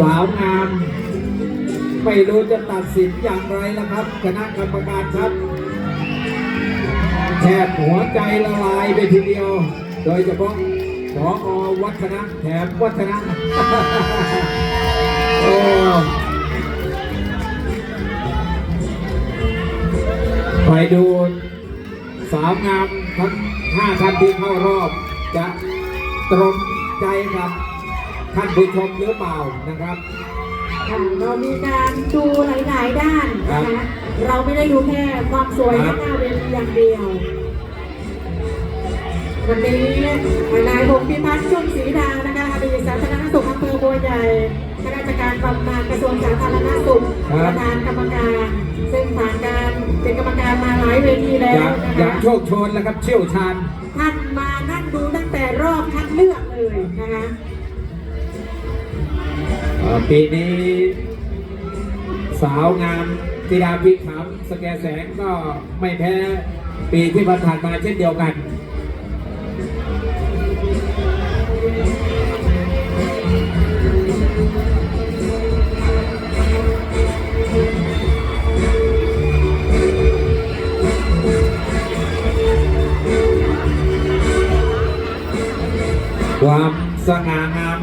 สาวงาม ไม่รู้จะตัดสินอย่างไรแล้วครับคณะกรรมการครับแทบหัวใจละลายไปทีเดียว โดยเฉพาะขออวัฒนะแถมวัฒนะโอ้ไปดูสาวงามทั้งห้าท่านที่เข้ารอบจะตรงใจกับ ท่านผู้ชมหรือเปล่านะครับ ค่ะเรามีการดูหลาย ๆ ด้านนะครัคะบ เราไม่ได้ดูแค่ความสวยครัหบน้าเวทีอย่างเดียว วันนี้นายพงษ์พิพัฒน์ชุ่มศรีดานะคะอดีตสาธารณสุขอำเภอบัวใหญ่ข้าราชการบำนาญกระทรวงสาธารณสุขประธานกรรมการ ซึ่งผ่านการเป็นกรรมการมาหลายเวทีแล้อวย่างนะอย่างคะโชคโชนแล้วครับ เชี่ยวชาญ ท่านมานั่งดูตั้งแต่รอบคัดเลือกเลยนะคะเอ่อ ปีนี้สาวงามธิดาพิขามสแกแสงก็ไม่แพ้ปีที่ผ่านมาเช่นเดียวกันความสง่างาม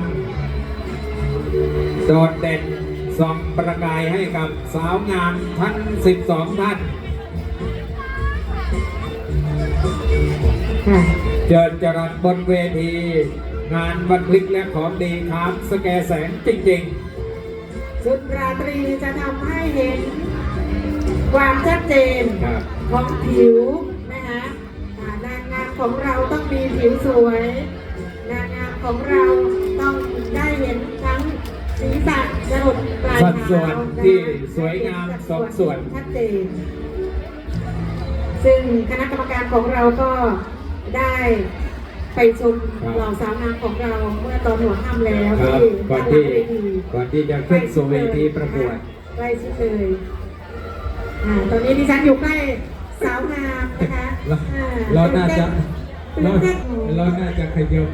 โดดเด่นส่องประกายให้กับสาวงามทั้ง 12 ท่านค่ะเจิดจรัสบนเวที งานบันทึกและของดีครับสแกแสงจริงชุดราตรีจะทำให้เห็น ความชัดเจนๆครับของผิวนะคะอ่านางงามของเราต้องมีผิวสวย นางงามของเราต้องได้เห็นทั้ง ศีรษะจรดปลายสัดส่เท้าวนที่สวยงามสองส่วน ชัดเจน ซึ่งคณะกรรมการของเราก็ได้ไปชมเหล่าสาวงามของเราเมื่อตอนหัวค่ำแล้วครับที่ก่อด้านหลัที่งเวทีก่อนที่จะขึ้นสู่เวทีประกวด ใกล้ชิดเลยอ่าตอนนี้ดิฉันอยู่ใกล้สาวงามนะคะเราอ่เราน่าจะตื่เรานเต้น เราน่าจะขยับ